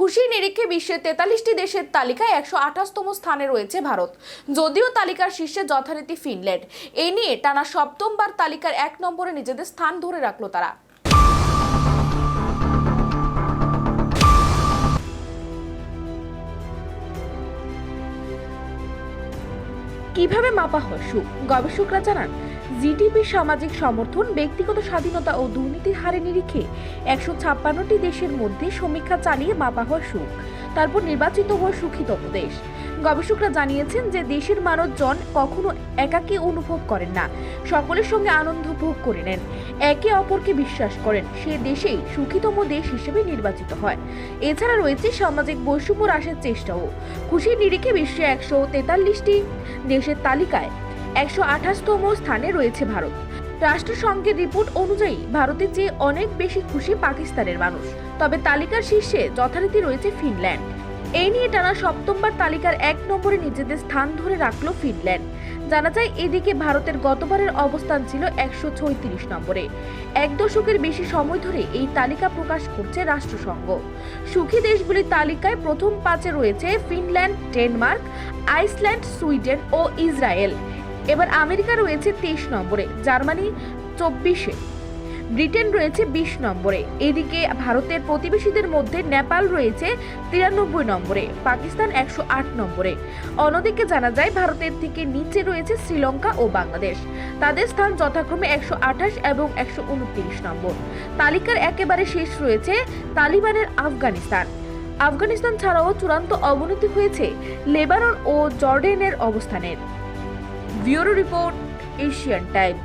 খুশি নিরিখে বিশ্বের তেতাল্লিশটি দেশের তালিকায় একশো আঠাশতম স্থানে রয়েছে ভারত। যদিও তালিকার শীর্ষে যথারীতি ফিনল্যান্ড। এ নিয়ে টানা সপ্তমবার তালিকার এক নম্বরে নিজেদের স্থান ধরে রাখল তারা। কীভাবে মাপা হয়? সুখ গবেষকরা জানান জিডিপি সামাজিক সমর্থন, ব্যক্তিগত স্বাধীনতা ও দুর্নীতির হারে নিরিখে একশো ছাপ্পান্নটি দেশের মধ্যে সমীক্ষা চালিয়ে মাপা হয় সুখ। তারপর নির্বাচিত হয় সুখীতম দেশ গবেষকরা জানিয়েছেন যে দেশের মানুষজন কখনো একাকী অনুভব করেন না, সকলের সঙ্গে আনন্দ ভোগ করে নেন। একে অপরকে বিশ্বাস করেন, সে দেশেই সুখীতম দেশ হিসেবে নির্বাচিত হয়। এছাড়া রয়েছে সামাজিক বৈষম্য হ্রাসের চেষ্টাও। খুশির নিরিখে বিশ্বে একশো তেতাল্লিশটি দেশের তালিকায় একশো আঠাশতম স্থানে রয়েছে ভারত। রাষ্ট্রসংঘের রিপোর্ট অনুযায়ী ভারতের চেয়ে অনেক বেশি খুশি পাকিস্তানের মানুষ। তবে তালিকার শীর্ষে যথারীতি রয়েছে ফিনল্যান্ড। এই নিয়ে টানা সপ্তমবার তালিকার এক নম্বরে নিজেদের স্থান ধরে রাখল ফিনল্যান্ড। জানা যায়, এদিকে ভারতের গতবারের অবস্থান ছিল একশো ছয়ত্রিশ নম্বরে। এক দশকের বেশি সময় ধরে এই তালিকা প্রকাশ করছে রাষ্ট্রসংঘ। সুখী দেশগুলির তালিকায় প্রথম পাঁচে রয়েছে ফিনল্যান্ড, ডেনমার্ক, আইসল্যান্ড, সুইডেন ও ইসরায়েল। এবার আমেরিকা রয়েছে তেইশ নম্বরে, জার্মানি চব্বিশে, ব্রিটেন রয়েছে বিশ নম্বরে, এদিকে ভারতের প্রতিবেশীদের মধ্যে নেপাল রয়েছে তিরানব্বই নম্বরে, পাকিস্তান একশো আট নম্বরে। অন্যদিকে জানা যায়, ভারতের থেকে নিচে রয়েছে শ্রীলঙ্কা ও বাংলাদেশ। তাদের স্থান যথাক্রমে একশো আঠাশ এবং একশো উনত্রিশ নম্বর। তালিকার একেবারে শেষ রয়েছে তালিবানের আফগানিস্তান। আফগানিস্তান ছাড়াও চূড়ান্ত অবনতি হয়েছে লেবানন ও জর্ডেনের অবস্থানের। Bureau report Asian time.